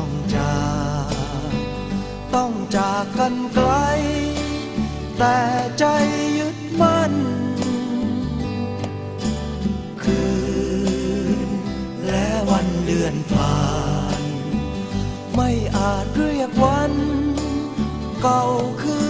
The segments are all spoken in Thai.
ต้องจากต้องจากกันไกล แต่ใจยึดมั่น คืนและวันเดือนผ่าน ไม่อาจเรียกวัน เก่าคืนหวน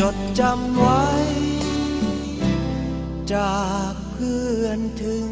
จดจำไว้ จากเพื่อนถึง